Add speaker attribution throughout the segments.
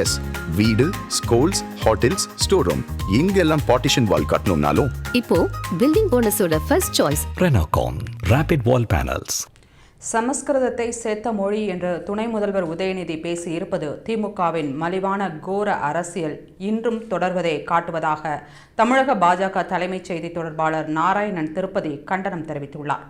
Speaker 1: S வீடு schools hotels store room இங்கெல்லாம் partition wall கட்டணும்னாலும்.
Speaker 2: இப்போ building போனஸோட first choice
Speaker 3: Renocon Rapid Wall Panels.
Speaker 4: சமஸ்கிருதத்தை சேர்த்த மொழி என்று துணை முதல்வர் உதயநிதி பேசியிருப்பது திமுகவின் மலிவான கோர அரசியல். இன்றும் தொடர்வதை காட்டுவதாக தமிழக பாஜக தலைமைச் செய்தி தொடர்பாளர் நாராயணன் திருப்பதி கண்டனம் தெரிவித்துள்ளார்.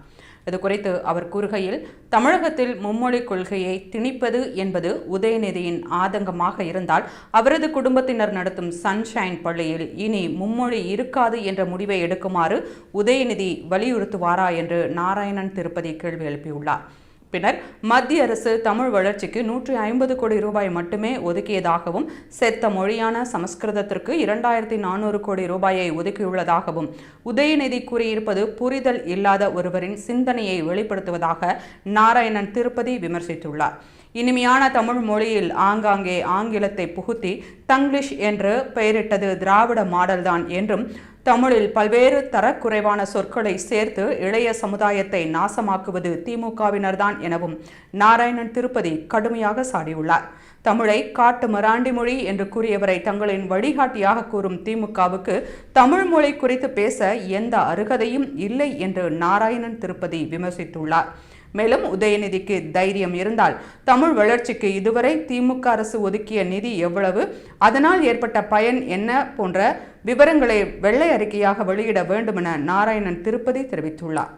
Speaker 4: இது குறித்து அவர் கூறுகையில் தமிழகத்தில் மும்மொழி கொள்கையை திணிப்பது என்பது உதயநிதியின் ஆதங்கமாக இருந்தால் அவரது குடும்பத்தினர் நடத்தும் சன்ஷைன் பள்ளியில் இனி மும்மொழி இருக்காது என்ற முடிவை எடுக்குமாறு உதயநிதி வலியுறுத்துவாரா? என்று நாராயணன் திருப்பதி கேள்வி எழுப்பியுள்ளார். பின்னர் மத்திய அரசு தமிழ் வளர்ச்சிக்கு நூற்றி ஐம்பது கோடி ரூபாய் மட்டுமே ஒதுக்கியதாகவும் செத்த மொழியான சமஸ்கிருதத்திற்கு இரண்டாயிரத்தி நானூறு கோடி ரூபாயை ஒதுக்கியுள்ளதாகவும் உதயநிதி கூறியிருப்பது புரிதல் இல்லாத ஒருவரின் சிந்தனையை வெளிப்படுத்துவதாக நாராயணன் திருப்பதி விமர்சித்துள்ளார். இனிமையான தமிழ் மொழியில் ஆங்காங்கே ஆங்கிலத்தை புகுத்தி தங்கிலீஷ் என்று பெயரிட்டது திராவிட மாடல்தான் என்றும் தமிழில் பல்வேறு தரக்குறைவான சொற்களை சேர்த்து இளைய சமுதாயத்தை நாசமாக்குவது திமுகவினர்தான் எனவும் நாராயணன் திருப்பதி கடுமையாக சாடியுள்ளார். தமிழை காட்டு மராண்டி மொழி என்று கூறியவரை தங்களின் வழிகாட்டியாக கூறும் திமுகவுக்கு தமிழ் மொழி குறித்து பேச எந்த அருகதையும் இல்லை என்று நாராயணன் திருப்பதி விமர்சித்துள்ளார். மேலும் உதயநிதிக்கு தைரியம் இருந்தால் தமிழ் வளர்ச்சிக்கு இதுவரை திமுக அரசு ஒதுக்கிய நிதி எவ்வளவு? அதனால் ஏற்பட்ட பயன் என்ன? போன்ற விவரங்களை வெள்ளை அறிக்கையாக வெளியிட வேண்டுமென நாராயணன் திருப்பதி தெரிவித்துள்ளார்.